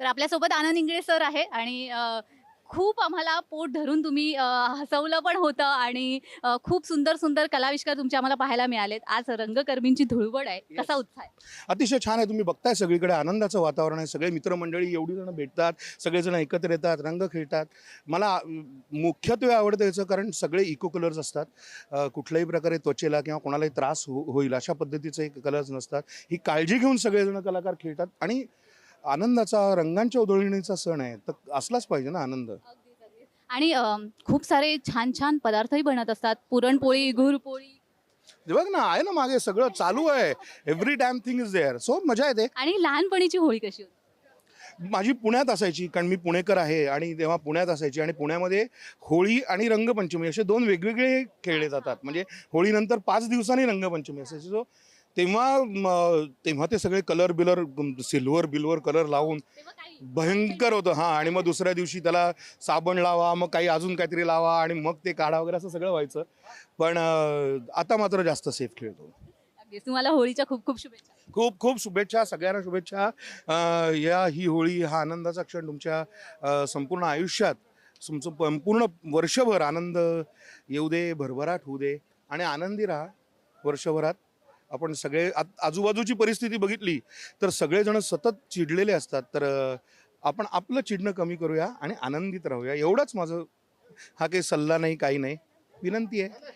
तर आपल्यासोबत आनंद इंगळे सर आहे आणि खूप आम्हाला पोट धरून तुम्ही हसवलं पण होतं आणि खूप सुंदर सुंदर कलाविष्कार तुमचे आम्हाला पाहायला मिळालेत. आज रंगकर्मींची धुळवड आहे. कसा उत्साह अतिशय छान आहे. तुम्ही बघताय सगळीकडे आनंदाचं वातावरण आहे. सगळे मित्रमंडळी एवढी जण भेटतात. सगळेजण एकत्र येतात रंग खेळतात. मला मुख्यत्वे आवडतं याचं कारण सगळे इको कलर्स असतात. कुठल्याही प्रकारे त्वचेला किंवा कोणालाही त्रास हो होईल अशा पद्धतीचे कलर्स नसतात. ही काळजी घेऊन सगळेजण कलाकार खेळतात आणि आनंदाचा रंगांच्या उधळणीचा सण आहे तर असलाच पाहिजे ना आनंद. आणि अ, खूप सारे छान छान पदार्थही बनत असतात. पुरणपोळी गुरपोळी हे बघ ना आहे ना मागे सगळं चालू आहे. Every damn thing is there so मजा येते. आणि लहानपणीची होळी कशी होती? माझी पुण्यात असायची कारण मी पुणेकर आहे आणि तेव्हा पुण्यात असायची आणि पुण्यामध्ये होळी आणि रंगपंचमी असे दोन वेगवेगळे खेळले जातात. म्हणजे होळीनंतर पाच दिवसांनी रंगपंचमी असायची. सो तेव्हा तेव्हा ते सगळे कलर बिलर सिल्वर बिल्वर कलर लावून भयंकर होतं. हां आणि मग दुसऱ्या दिवशी त्याला साबण लावा मग काही अजून काहीतरी लावा आणि मग ते काढा वगैरे असं सगळं व्हायचं. पण आता मात्र जास्त सेफ खेळतो. तुम्हाला होळीच्या खूप खूप शुभेच्छा. खूप खूप शुभेच्छा सगळ्यांना शुभेच्छा. या ही होळी हा आनंदाचा क्षण तुमच्या संपूर्ण आयुष्यात तुमचं संपूर्ण वर्षभर आनंद येऊ दे भरभराट होऊ दे आणि आनंदी राहा वर्षभरात. आपण सगळे आजूबाजूची परिस्थिती बघितली तर सगळेजण सतत चिडलेले असतात. तर आपण आपलं चिडणं कमी करूया आणि आनंदित राहूया. एवढंच माझं हा काही सल्ला नाही काही नाही. विनंती आहे.